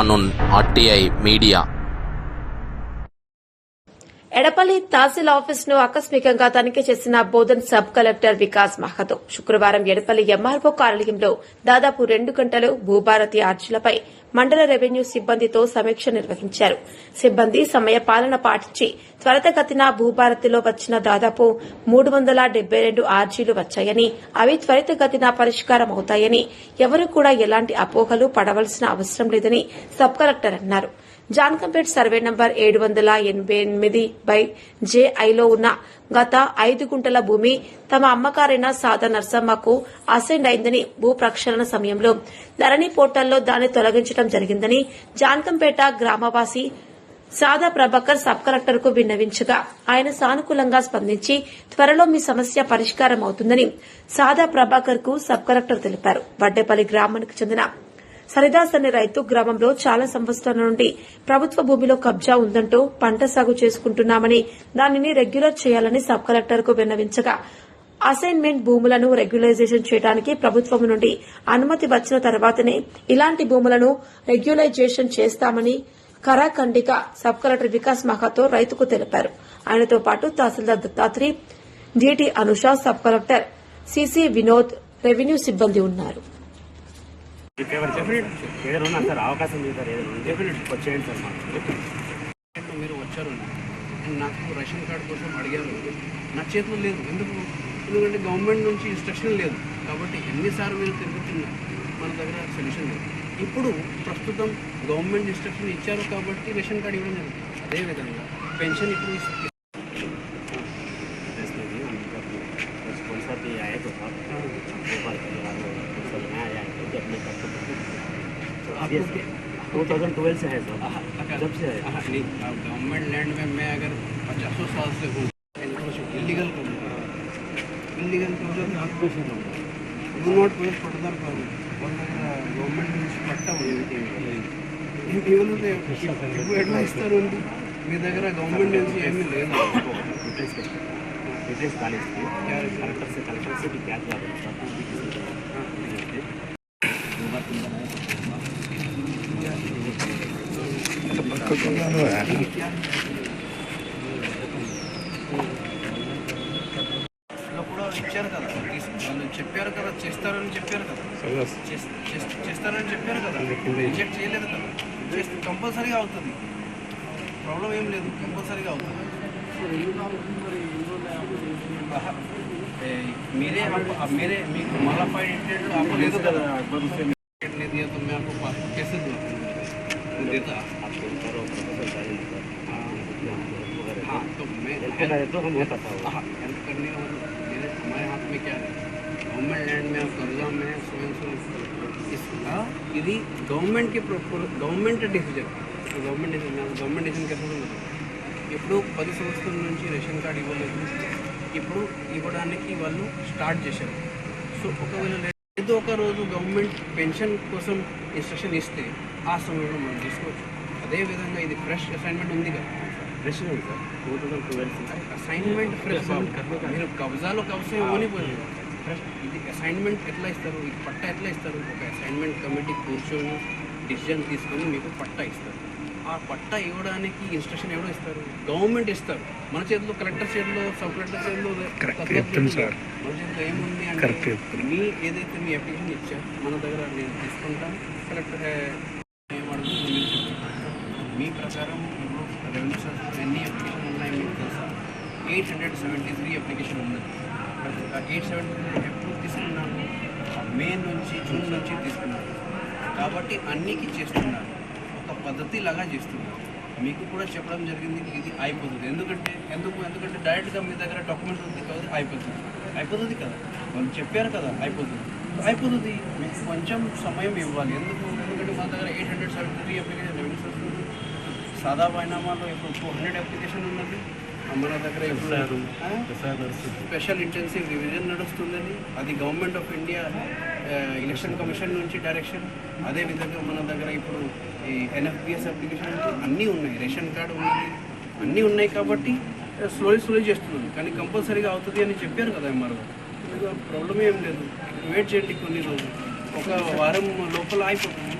காணும் RTI media. Edapalli tehsil ఆఫీస్ను ఆకస్మికంగా తనిఖీ చేసిన బోధన్ సబ్ కలెక్టర్ వికాస్ మహతో శుక్రవారం ఎడపల్లి ఎంఆర్ఓ కార్యాలయంలో దాదాపు రెండు గంటలు భూభారతి ఆర్జీలపై మండల రెవెన్యూ సిబ్బందితో సమీక్ష నిర్వహించారు. సిబ్బంది సమయ పాలన పాటించి త్వరితగతిన భూభారతిలో వచ్చిన దాదాపు మూడు వందల డెబ్బై రెండు ఆర్జీలు వచ్చాయని అవి త్వరితగతిన పరిష్కారం అవుతాయని ఎవరు కూడా ఎలాంటి అపోహలు పడవలసిన అవసరం లేదని సబ్ కలెక్టర్ అన్నారు. జాన్కంపేట్ సర్వే నంబర్ ఏడు వందల ఎనబై ఎనిమిది బై జేఐలో ఉన్న గత ఐదు గుంటల భూమి తమ అమ్మకారైన సాదా నర్సమ్మకు అసెండ్ అయిందని భూ ప్రక్షాళన సమయంలో ధరణి పోర్టల్లో దాన్ని తొలగించడం జరిగిందని జాన్కంపేట గ్రామవాసి సాదా ప్రభాకర్ సబ్ కలెక్టర్కు విన్నవించగా ఆయన సానుకూలంగా స్పందించి త్వరలో మీ సమస్య పరిష్కారం అవుతుందని సాదా ప్రభాకర్కు సబ్ కలెక్టర్ తెలిపారు. వడ్డేపల్లి గ్రామానికి చెందిన సరిదాస్ అనే రైతు గ్రామంలో చాలా సంవత్సరాల నుండి ప్రభుత్వ భూమిలో కబ్జా ఉందంటూ పంట సాగు చేసుకుంటున్నామని దానిని రెగ్యులర్ చేయాలని సబ్ కలెక్టర్కు విన్నవించగా అసైన్మెంట్ భూములను రెగ్యులైజేషన్ చేయడానికి ప్రభుత్వం నుండి అనుమతి వచ్చిన తర్వాతనే ఇలాంటి భూములను రెగ్యులైజేషన్ చేస్తామని కరాఖండిక సబ్ కలెక్టర్ వికాస్ మహాతో రైతుకు తెలిపారు. ఆయనతో పాటు tahsildar Dattatri GT Anusha sub collector CC Vinod revenue సిబ్బంది ఉన్నారు. ఏదైనా ఉన్నా సార్ అవకాశం లేదు సార్ ఏదైనా వచ్చేయండి సార్ మాకు. మీరు వచ్చారు నాకు రేషన్ కార్డు కోసం అడిగారు నా చేతిలో లేదు. ఎందుకు? ఎందుకంటే గవర్నమెంట్ నుంచి ఇన్స్ట్రక్షన్ లేదు. కాబట్టి ఎన్నిసార్లు మీరు తిరుగుతున్నా మన దగ్గర సొల్యూషన్ లేదు. ఇప్పుడు ప్రస్తుతం గవర్నమెంట్ ఇన్స్ట్రక్షన్ ఇచ్చారు కాబట్టి రేషన్ కార్డు ఇవ్వడం జరుగుతుంది అదేవిధంగా పెన్షన్ ఇప్పుడు तो आपको टू थाउजेंड ट्वेल्व से है सर अगर- जब से है हाँ, नहीं गवर्नमेंट लैंड में मैं अगर पचासों साल से हूँ इलीगल करूँ illegal process occupation do not waste పడతారు కాదు వాళ్ళ దగ్గర గవర్నమెంట్ నుంచి పట్ట ఇవ్వలేదు ఇప్పుడు ఎట్లా ఇస్తారు అండి మీ దగ్గర గవర్నమెంట్ నుంచి ఏమీ లేదు डिटेल्स डिटेल्स डाली थी क्या कलेक्टर से कलेक्टर से भी क्या किया లో కూడా ఇచ్చారు కదా వాళ్ళు చెప్పారు కదా చేస్తారని చెప్పారు కదా చేస్- చేస్- చేస్తారని చెప్పారు కదా రిజెక్ట్ చేయలేదు కదా చేస్తే కంపల్సరీగా అవుతుంది ప్రాబ్లం ఏం లేదు కంపల్సరీగా అవుతుంది ఆహా. ఏ, మీరే आप- आप मेरे మీకు మళ్ళా ఫైవ్ ఇంటెడ్ आपको లేదు కదా नहीं दिया तो मैं आपको पास कैसे दूँ मैं देता आपको करो प्रोफेसर चाहिए सर हाँ तो मैं हेल्प करना है तो हम होता था हाँ हेल्प करने और मेरे हमारे हाथ में क्या है गवर्नमेंट लैंड में आप कब्जा में है सो एंड सो इसका ఇది గవర్నమెంట్కి government decision government decision government decision कैसे ఉంటుంది ఇప్పుడు పది సంవత్సరాల నుంచి రేషన్ కార్డు ఇవ్వలేదు ఇప్పుడు ఇవ్వడానికి వాళ్ళు స్టార్ట్ చేశారు సో ఒకవేళ లే- ఏదో ఒక రోజు గవర్నమెంట్ పెన్షన్ కోసం ఇన్స్ట్రక్షన్ ఇస్తే ఆ సమయంలో మనం చూసుకోవచ్చు అదేవిధంగా ఇది ఫ్రెష్ అసైన్మెంట్ ఉంది కదా. ఫ్రెష్ ఉంది sir. Two thousand twelve assignment fresh మీరు కబ్జాలో కబ్జా ఇవ్వనిపోయింది ఫ్రెష్ ఇది అసైన్మెంట్ ఎట్లా ఇస్తారు? ఈ పట్ట ఎట్లా ఇస్తారు? ఒక అసైన్మెంట్ కమిటీ కూర్చొని డిసిజన్ తీసుకొని మీకు పట్ట ఇస్తారు. ఆ పట్ట ఇవ్వడానికి ఇన్స్ట్రక్షన్ ఎవరు ఇస్తారు? గవర్నమెంట్ ఇస్తారు. మన చేతిలో కలెక్టర్ చేతిలో సబ్ కలెక్టర్ చేతిలో మన చేతిలో ఏముంది అంటే మీ ఏదైతే మీ అప్లికేషన్ ఇచ్చారు మన దగ్గర నేను తీసుకుంటాను. కలెక్టర్ మీ ప్రకారం ఇప్పుడు రెవెన్యూ సర్వీస్ ఎన్ని అప్లికేషన్ ఉన్నాయో మీకు తెలుసా? Eight hundred seventy three application ఉన్నది ఎయిట్ సెవెంటీ త్రీ ఎప్పుడు తీసుకున్నాను మే నుంచి జూన్ నుంచి తీసుకున్నాను కాబట్టి అన్నికి చేస్తున్నారు. ఒక పద్ధతి లాగా చేస్తున్నారు. మీకు కూడా చెప్పడం జరిగింది ఇది అయిపోతుంది. ఎందుకంటే ఎందుకు ఎందుకంటే డైరెక్ట్గా మీ దగ్గర డాక్యుమెంట్ ఉంది కాబట్టి అయిపోతుంది. అయిపోతుంది కదా? వాళ్ళు చెప్పారు కదా అయిపోతుంది. అయిపోతుంది. మీకు కొంచెం సమయం ఇవ్వాలి. ఎందుకు? ఎందుకంటే మా దగ్గర eight hundred seventy three application revenue సాదా బైనామాలో ఇప్పుడు టూ హండ్రెడ్ అప్లికేషన్ ఉన్నది. మన దగ్గర? స్పెషల్ ఇంటెన్సివ్ రివిజన్ నడుస్తుందని అది government of India election commission నుంచి డైరెక్షన్. అదేవిధంగా మన దగ్గర ఇప్పుడు ఈ ఎన్ఎఫ్పిఎస్ అప్లికేషన్. అన్నీ ఉన్నాయి. రేషన్ కార్డు ఉన్నది. అన్నీ ఉన్నాయి కాబట్టి స్లో స్లో చేస్తున్నాం. కానీ కంపల్సరీగా అవుతుంది అని చెప్పారు కదా ఎంఆర్ఓ. ప్రాబ్లం ఏం లేదు. వెయిట్ చేయండి కొన్ని రోజులు. ఒక వారం లోపల అయిపోతుంది